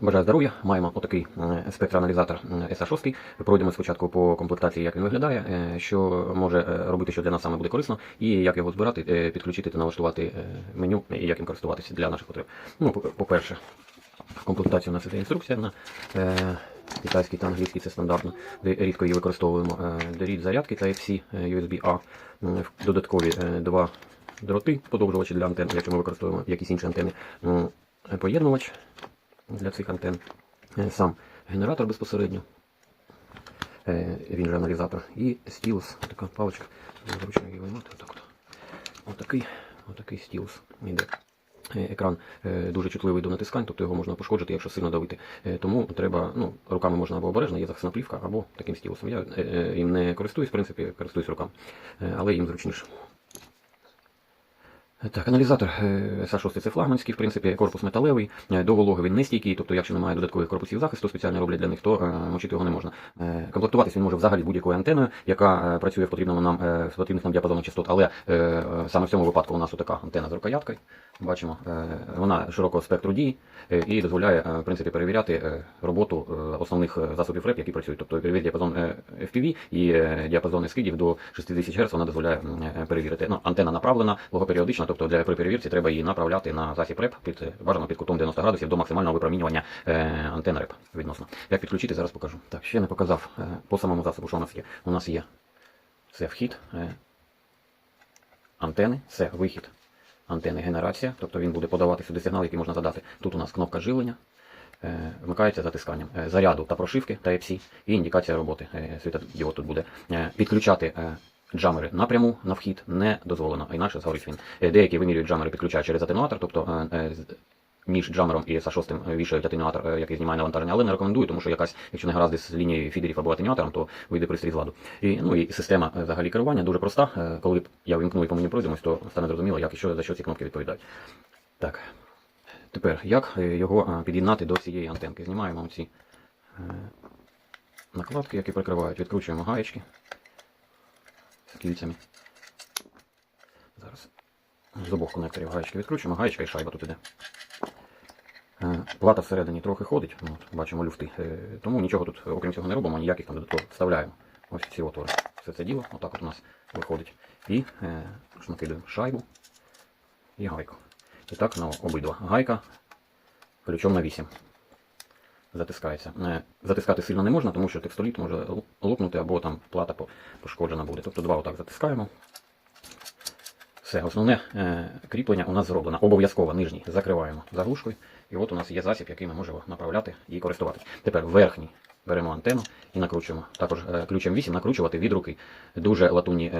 Бажаю здоров'я. Маємо отакий е, спектроаналізатор SA6. Пройдемо спочатку по комплектації, як він виглядає, е, що може е, робити, що для нас саме буде корисно, і як його збирати, е, підключити та налаштувати е, меню і як їм користуватися для наших потреб. Ну, по- по-перше, в комплектації у нас іде інструкція на е, китайський та англійський, це стандартно, де рідко її використовуємо. Е, зарядки Type-C, е, USB-A, додаткові е, два дроти, подовжувачі для антенн, якщо ми використовуємо якісь інші антени. Поєднувач для цих антенн. Е, Сам генератор безпосередньо. Е, Він же аналізатор. І стілус, така паличка. Зручно її виймати. Отак от. Отакий, отакий стілус йде. Е, Екран дуже чутливий до натискань, тобто його можна пошкоджити, якщо сильно давити. Тому треба, ну, руками можна або обережно, є захисна плівка, або таким стілусом. Я їм не користуюсь, в принципі, користуюсь руками, але їм зручніше. Так, аналізатор е, SA6 це флагманський, в принципі, корпус металевий, е, до вологи він не стійкий, тобто, якщо немає додаткових корпусів захисту, спеціально роблять для них, то е, мочити його не можна. Комплектуватись він може взагалі будь-якою антеною, яка працює в потрібному нам в потрібних нам діапазонах частот, але саме в цьому випадку у нас така антена з рукояткою. Бачимо, вона широкого спектру дій е, і дозволяє в принципі перевіряти роботу основних засобів РЕП, які працюють. Тобто весь діапазон FPV і діапазони скидів до 6000 Гц вона дозволяє перевірити. Ну, антена направлена, логоперіодична, тобто для при треба її направляти на засіб РЕП під бажано під кутом 90 градусів до максимального випромінювання е, антен РЕП відносно. Як підключити, зараз покажу. Так, ще не показав е, по самому засобу, що у нас є. У нас є це вхід. е, антени, це вихід антени генерація, тобто він буде подавати сюди сигнал, який можна задати. Тут у нас кнопка живлення, е, вмикається затисканням е, заряду та прошивки Type-C і індикація роботи. е, Світодіод тут буде. Підключати джамери напряму на вхід не дозволено, а інакше згорить він. Е, Деякі вимірюють джамери, підключають через атенуатор, тобто е, е, між джамером і SA6 вішають атенуатор, який знімає навантаження, але не рекомендую, тому що якась, якщо не гаразд з лінією фідерів або атенуатором, то вийде пристрій з ладу. І, ну, і система взагалі керування дуже проста. Коли я вимкну і по мені пройдемось, то стане зрозуміло, як і що, за що ці кнопки відповідають. Так. Тепер, як його під'єднати до цієї антенки? Знімаємо ці накладки, які прикривають, відкручуємо гаєчки кільцями. Зараз з обох конекторів гаєчки відкручуємо, гаєчка і шайба тут іде. Е, Плата всередині трохи ходить, ну, от, бачимо люфти, е, тому нічого тут, окрім цього, не робимо, ніяких там додаткових вставляємо. Ось ці отвори. Все це діло, отак от у нас виходить. І е, накидуємо шайбу і гайку. І так на обидва. Гайка ключом на 8. Затискається. Е, Затискати сильно не можна, тому що текстоліт може лопнути або там плата пошкоджена буде. Тобто два отак затискаємо. Все, основне е, кріплення у нас зроблено. Обов'язково нижній закриваємо заглушкою. І от у нас є засіб, який ми можемо направляти і користуватись. Тепер верхній беремо антенну і накручуємо. Також е, ключем 8 накручувати від руки. Дуже латунні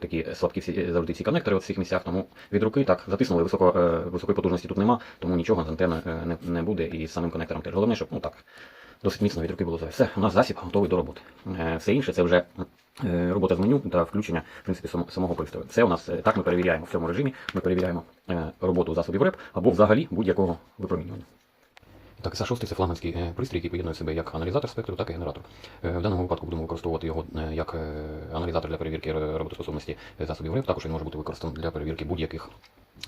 такі слабкі всі, завжди ці коннектори в цих місцях, тому від руки так затиснули, високо, е, високої потужності тут нема, тому нічого з антеною е, не, не буде і з самим коннектором теж. Головне, щоб ну так, досить міцно від руки було зайве. Все, у нас засіб готовий до роботи. Е, Все інше це вже е, робота з меню та включення в принципі, сам- самого пристрою. Це у нас е, так ми перевіряємо в цьому режимі, ми перевіряємо е, роботу засобів РЕП або взагалі будь-якого випромінювання. Так, SA6 це флагманський е, пристрій, який поєднує себе як аналізатор спектру, так і генератор. Е, В даному випадку будемо використовувати його е, як аналізатор для перевірки ре- роботоспособності засобів РЕП. Також він може бути використаний для перевірки будь-яких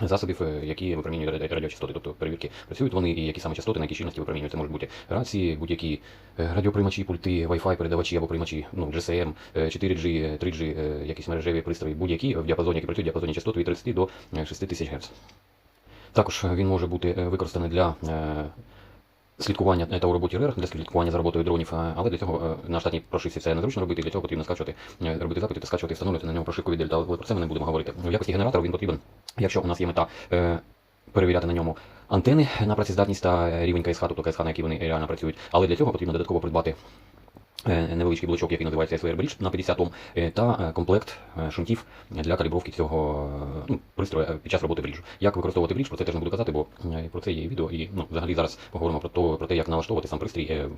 засобів, які випромінюють радіочастоти, тобто перевірки працюють вони і які саме частоти, на які щільності випромінюють. Це можуть бути рації, будь-які радіоприймачі, пульти, Wi-Fi, передавачі або приймачі, ну, GSM, е, 4G, е, 3G, е, якісь мережеві пристрої, будь-які в діапазоні, які працюють в діапазоні частоти від 30 до е, 6000 Гц. Також він може бути використаний для слідкування е, та у роботі РЕР для слідкування за роботою дронів, е, але для цього е, на штатній прошивці все незручно робити, для цього потрібно скачувати, робити запити та скачувати встановлювати на ньому прошивку від дельта, але про це ми не будемо говорити. В якості генератора він потрібен, якщо у нас є мета перевіряти на ньому антени на працездатність та рівень КСХ, тобто КСХ, на який вони реально працюють, але для цього потрібно додатково придбати невеличкий блочок, який називається SWR Bridge на 50 Ом, е, та е, комплект е, шунтів для калібровки цього е, ну, пристрою е, під час роботи бріджу. Як використовувати брідж, про це теж не буду казати, бо е, про це є відео, і ну, взагалі зараз поговоримо про, то, про те, як налаштовувати сам пристрій е,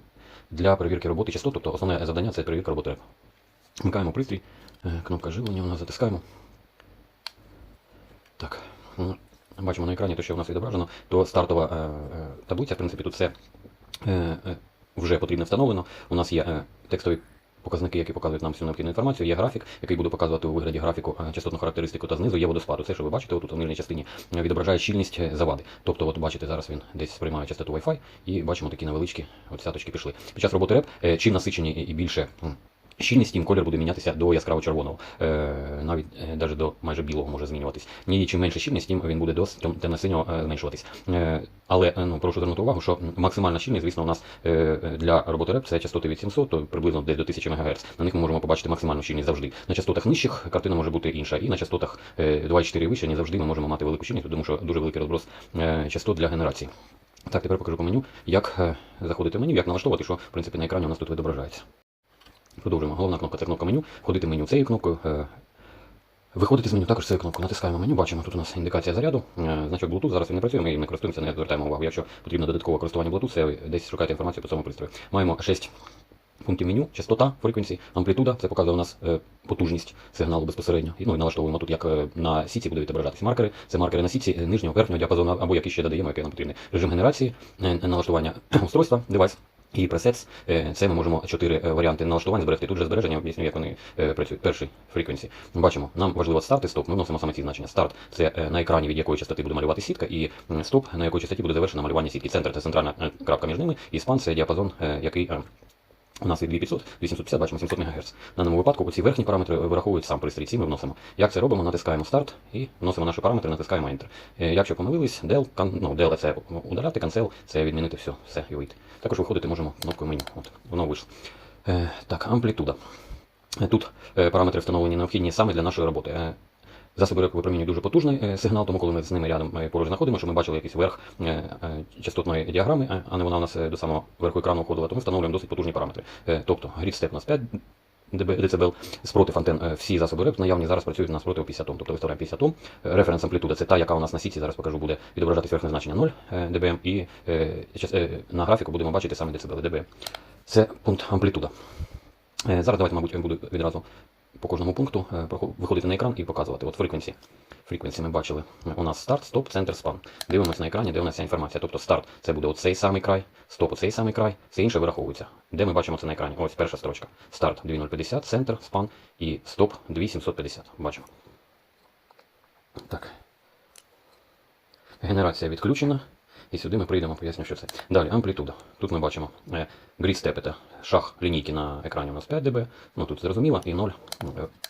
для перевірки роботи частот, тобто основне завдання це перевірка роботи РЕП. Вмикаємо пристрій, е, кнопка живлення у нас затискаємо. Так. ну, Бачимо на екрані те, що в нас відображено, то стартова е, е, таблиця, в принципі, тут все е, е, вже потрібне встановлено. У нас є е, текстовий показники, які показують нам всю необхідну інформацію. Є графік, який буде показувати у вигляді графіку е, частотну характеристику, та знизу є водоспаду. Це, що ви бачите, отут у нижній частині е, відображає щільність завади. Тобто, от бачите, зараз він десь сприймає частоту Wi-Fi і бачимо такі невеличкі от сяточки пішли. Під час роботи реп, чим насичені і більше. Щільність тим колір буде мінятися до яскраво червоного, е, навіть е, навіть до майже білого може змінюватись. Ні, чим менше щільність, тим він буде до темно-синього е, зменшуватись. Е, але е, ну, прошу звернути увагу, що максимальна щільність, звісно, у нас е, е, для роботи реп це частоти від 700, то приблизно десь до 1000 МГц. На них ми можемо побачити максимальну щільність завжди. На частотах нижчих картина може бути інша, і на частотах е, 2,4 вище не завжди ми можемо мати велику щільність, тому що дуже великий розброс е, частот для генерації. Так, тепер покажу по меню, як е, заходити в меню, як налаштовувати, що в принципі на екрані у нас тут відображається. Продовжуємо. Головна кнопка це кнопка меню. Входити в меню цією кнопкою. е, Виходити з меню також цією кнопкою. Натискаємо меню, бачимо, тут у нас індикація заряду. е, Значок Bluetooth. Зараз він не працює, ми їм не користуємося, не звертаємо увагу. Якщо потрібно додаткове користування Bluetooth, це десь шукайте інформацію по цьому пристрою. Маємо 6 пунктів меню, частота, frequency, амплітуда. Це показує у нас е, потужність сигналу безпосередньо. І, ну, і налаштовуємо тут, як на сіті буде відображатись маркери. Це маркери на сіті е, нижнього, верхнього діапазону, або які ще додаємо, який нам потрібний. Режим генерації, налаштування устройства, девайс. І пресетс, е, це ми можемо чотири е, варіанти налаштувань зберегти. Тут же збереження, об'ясню, як вони е, працюють. Перший frequency. Бачимо, нам важливо старт і стоп. Ми вносимо саме ці значення. Старт це на екрані, від якої частоти буде малювати сітка, і стоп, на якої частоті буде завершено малювання сітки. Центр це центральна крапка між ними, і спан це діапазон, який. У нас від 2500, 850, бачимо 700 МГц. В даному випадку ці верхні параметри вираховують сам пристрій, ці ми вносимо. Як це робимо? Натискаємо старт і вносимо наші параметри, натискаємо Enter. Е, Якщо помилились, del, ну, del це удаляти, cancel це відмінити все, все і вийти. Також виходити можемо кнопкою меню. От, воно вийшло. Е, так, амплітуда. Е, Тут параметри встановлені необхідні саме для нашої роботи. Засоби випромінюють дуже потужний е, сигнал, тому коли ми з ними рядом е, поруч знаходимо, щоб ми бачили якийсь верх е, частотної діаграми, а не вона у нас до самого верху екрану входила, то ми встановлюємо досить потужні параметри. Тобто грід степ у нас 5 дБ, дБ, спротив антен, всі засоби реп наявні зараз працюють у нас 50 Ом, тобто виставляємо 50 Ом. Референс амплітуда це та, яка у нас на сіті, зараз покажу, буде відображатись верхнє значення 0 е, дБм, і на графіку будемо бачити саме дБ. Це пункт амплітуда. Зараз давайте, мабуть, я буду відразу по кожному пункту е, виходити на екран і показувати. От frequency. Frequency ми бачили. У нас старт, стоп, центр, спан. Дивимося на екрані, де у нас ця інформація. Тобто старт це буде оцей самий край, стоп оцей самий край, все інше вираховується. Де ми бачимо це на екрані? Ось перша строчка. Старт 2050, центр, спан і стоп 2750. Бачимо. Так. Генерація відключена. І сюди ми прийдемо, поясню, що це. Далі амплітуда. Тут ми бачимо е, grid шах це лінійки на екрані у нас 5 дБ. Ну тут зрозуміло, і 0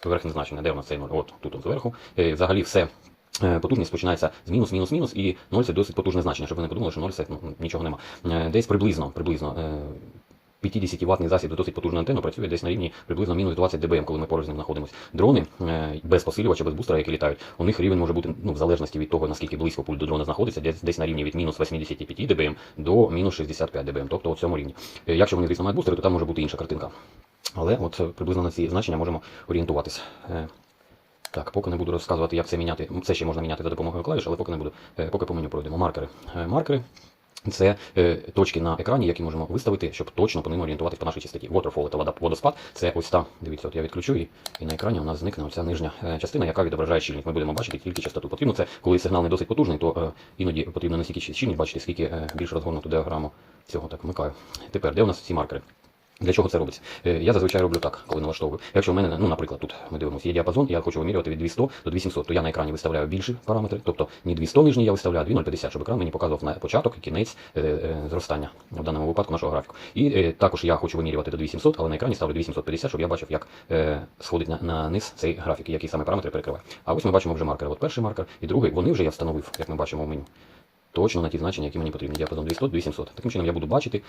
верхне верхнє значення. Де у нас цей 0? От тут от зверху. Е, Взагалі все. е, Потужність починається з мінус, мінус, мінус, і 0 це досить потужне значення, щоб ви не подумали, що 0 це ну, нічого нема. Е, Десь приблизно, приблизно е, 50 ватний засіб з досить потужною антенною працює десь на рівні приблизно мінус 20 дБм, коли ми поруч з ним знаходимося. Дрони е, без посилювача, без бустера, які літають, у них рівень може бути ну, в залежності від того, наскільки близько пульт до дрона знаходиться, десь, десь на рівні від мінус 85 дБм до мінус 65 дБм, тобто у цьому рівні. Е, Якщо вони, звісно, мають бустери, то там може бути інша картинка. Але от е, приблизно на ці значення можемо орієнтуватися. Так, поки не буду розказувати, як це міняти. Це ще можна міняти за допомогою клавіш, але поки не буду. Поки по меню пройдемо. Маркери. Маркери це е, точки на екрані, які можемо виставити, щоб точно по ним орієнтуватися по нашій чистоті. Waterfall – це вода, водоспад. Це ось та. Дивіться, от я відключу її, і на екрані у нас зникне оця нижня е, частина, яка відображає щільність. Ми будемо бачити тільки частоту. Потрібно це, коли сигнал не досить потужний, то е, іноді потрібно не стільки щільність бачити, скільки е, більш розгорнуту діаграму цього. Так, вмикаю. Тепер, де у нас ці маркери? Для чого це робиться? Е, Я зазвичай роблю так, коли налаштовую. Якщо в мене, ну, наприклад, тут ми дивимося, є діапазон, я хочу вимірювати від 200 до 2700, то я на екрані виставляю більші параметри, тобто не 200 нижні я виставляю, а 2050, щоб екран мені показував на початок і кінець е, е, зростання в даному випадку нашого графіку. І також я хочу вимірювати до 2700, але на екрані ставлю 2750, щоб я бачив, як сходить на, на низ цей графік, і які саме параметри перекриває. А ось ми бачимо вже маркери. От перший маркер і другий, вони вже я встановив, як ми бачимо в меню. Точно на ті значення, які мені потрібні. Діапазон 200-2700. Таким чином я буду бачити,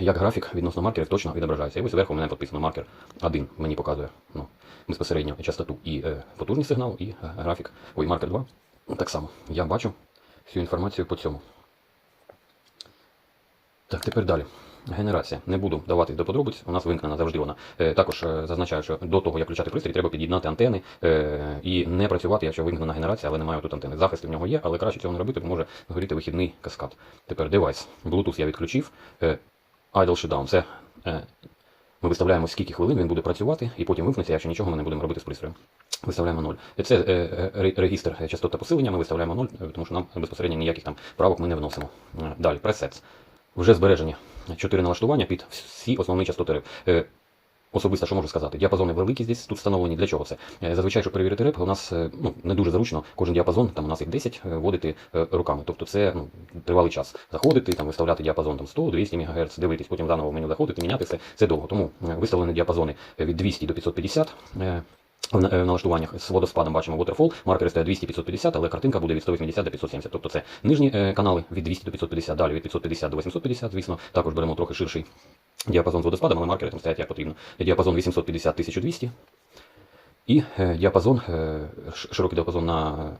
як графік відносно маркерів точно відображається. І ось зверху у мене підписано маркер 1. Мені показує ну, безпосередньо частоту і е, потужність сигналу, і е, графік. Ой, маркер 2. Так само. Я бачу всю інформацію по цьому. Так, тепер далі. Генерація. Не буду давати до подробиць, у нас вимкнена завжди вона. Е, також е, зазначаю, що до того, як включати пристрій, треба під'єднати антени е, і не працювати, якщо вимкнена генерація, але немає тут антени. Захист в нього є, але краще цього не робити, бо може згоріти вихідний каскад. Тепер девайс. Bluetooth я відключив. Е, idle shutdown. Це е, ми виставляємо скільки хвилин він буде працювати, і потім вимкнеться, якщо нічого ми не будемо робити з пристроєм. Виставляємо 0. Це е, е, регістр е, частот посилення, ми виставляємо 0, е, тому що нам безпосередньо ніяких там правок ми не вносимо. Е, Далі, presets. Вже збережені чотири налаштування під всі основні частоти. Особисто, що можу сказати, діапазони великі здесь тут встановлені. Для чого це? Е, Зазвичай, щоб перевірити реп, у нас е, ну, не дуже зручно кожен діапазон, там у нас їх 10, е, вводити руками. Тобто це ну, тривалий час. Заходити, там, виставляти діапазон там, 100-200 МГц, дивитись, потім заново в меню заходити, міняти все. Це довго. Тому виставлені діапазони від 200 до 550. е, в на- налаштуваннях з водоспадом бачимо Waterfall, маркери стоять 200-550, але картинка буде від 180 до 570. Тобто це нижні канали від 200 до 550, далі від 550 до 850, звісно. Також беремо трохи ширший діапазон з водоспадом, але маркери там стоять як потрібно. Діапазон 850-1200 і е, діапазон, е, широкий діапазон на,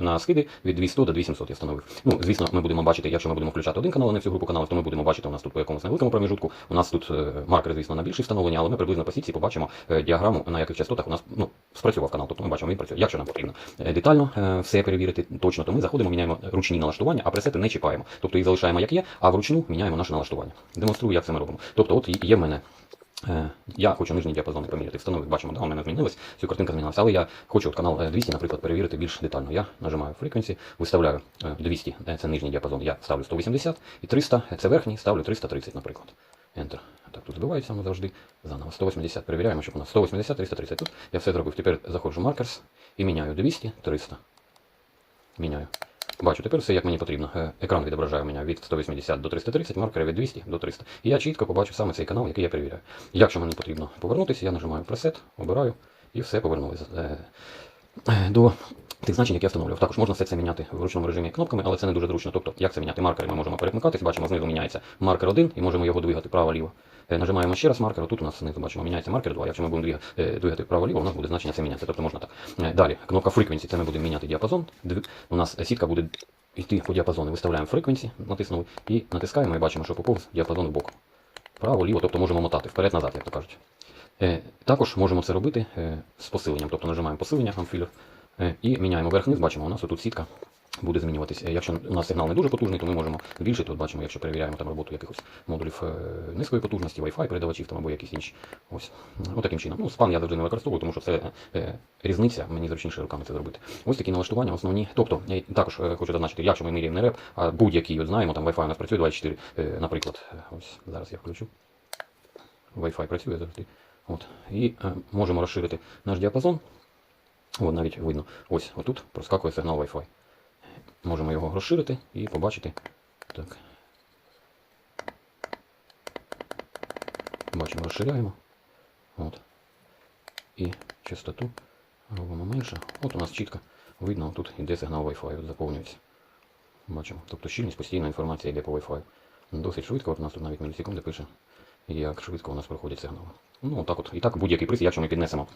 на скиди від 200 до 2700 я встановив. Ну, звісно, ми будемо бачити, якщо ми будемо включати один канал, а не всю групу каналів, то ми будемо бачити у нас тут по якомусь невеликому проміжутку. У нас тут е, маркери, звісно, на більші встановлені, але ми приблизно по сітці побачимо е, діаграму, на яких частотах у нас ну, спрацював канал. Тобто ми бачимо, він працює. Якщо нам потрібно е, детально е, все перевірити точно, то ми заходимо, міняємо ручні налаштування, а пресети не чіпаємо. Тобто їх залишаємо як є, а вручну міняємо наше налаштування. Демонструю, як це ми робимо. Тобто, от є в мене Е, Я хочу нижні діапазони поміряти. Встановив, бачимо, да, у мене змінилось, цю картинка змінилася. Але я хочу от канал е, 200, наприклад, перевірити більш детально. Я нажимаю Frequency, виставляю е, 200, е, це нижній діапазон, я ставлю 180 і 300, е, це верхній, ставлю 330, наприклад. Enter. Так, тут збивається воно завжди. Заново 180 перевіряємо, щоб у нас 180, 330. Тут я все зробив. Тепер заходжу в Markers і міняю 200, 300. Міняю. Бачу, тепер все як мені потрібно. Е, Екран відображає мене від 180 до 330, маркери від 200 до 300. І я чітко побачу саме цей канал, який я перевіряю. Якщо мені потрібно повернутися, я нажимаю пресет, обираю і все повернулося. До тих значень, які я встановлював. Також можна все це міняти в ручному режимі кнопками, але це не дуже зручно. Тобто, як це міняти? Маркери ми можемо перекликатись, бачимо, знизу міняється маркер 1 і можемо його двигати право-ліво. Е, Нажимаємо ще раз маркер, тут у нас знизу бачимо, міняється маркер 2. Якщо ми будемо е, двигати вправо-ліво, у нас буде значення це мінятися. Тобто можна так. Е, Далі, кнопка Frequency, це ми будемо міняти діапазон. У нас сітка буде йти по діапазону. Виставляємо Frequency, натиснули і натискаємо і бачимо, що поповз діапазон в бок. Право, ліво, тобто можемо мотати вперед-назад, як то кажуть. Е, Також можемо це робити е, з посиленням, тобто нажимаємо посилення Amfiller е, і міняємо верх-низ, бачимо, у нас тут сітка буде змінюватися. Якщо у нас сигнал не дуже потужний, то ми можемо збільшити. От бачимо, якщо перевіряємо там роботу якихось модулів низької потужності, Wi-Fi передавачів там або якісь інші. Ось От таким чином. Ну, спан я завжди не використовую, тому що це різниця, мені зручніше руками це зробити. Ось такі налаштування основні. Тобто, е, також хочу зазначити, якщо ми міряємо не реп, а будь-який, знаємо, там Wi-Fi у нас працює 24, е, наприклад, ось зараз я включу. Wi-Fi працює завжди. От. І е, можемо розширити наш діапазон. От навіть видно, ось отут проскакує сигнал Wi-Fi. Можемо його розширити і побачити. Так. Бачимо, розширяємо. От. І частоту робимо менше. От у нас чітко видно, тут йде сигнал Wi-Fi, заповнюється. Бачимо. Тобто щільність постійна інформація йде по Wi-Fi. Досить швидко, от у нас тут навіть мілісекунди пише, як швидко у нас проходять сигнали. Ну, так от. І так будь-який приз, якщо ми піднесемо.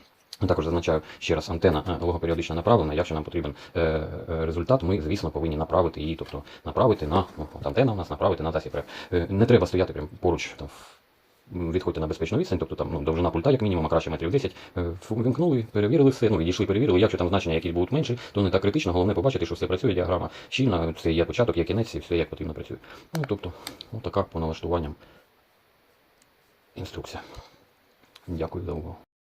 Також зазначаю ще раз, антена е, логоперіодично направлена. Якщо нам потрібен е, е, результат, ми, звісно, повинні направити її, тобто направити на ну, антена у нас направити на засіб. Не треба стояти прямо поруч там. Відходьте на безпечну відстань, тобто там ну, довжина пульта, як мінімум, а краще метрів 10. Е, Вимкнули, перевірили все, ну, відійшли, перевірили. Якщо там значення якісь будуть менші, то не так критично. Головне побачити, що все працює, діаграма щільна, це є початок, є кінець, і все як потрібно працює. Ну, тобто, отака по налаштуванням інструкція. Дякую за увагу.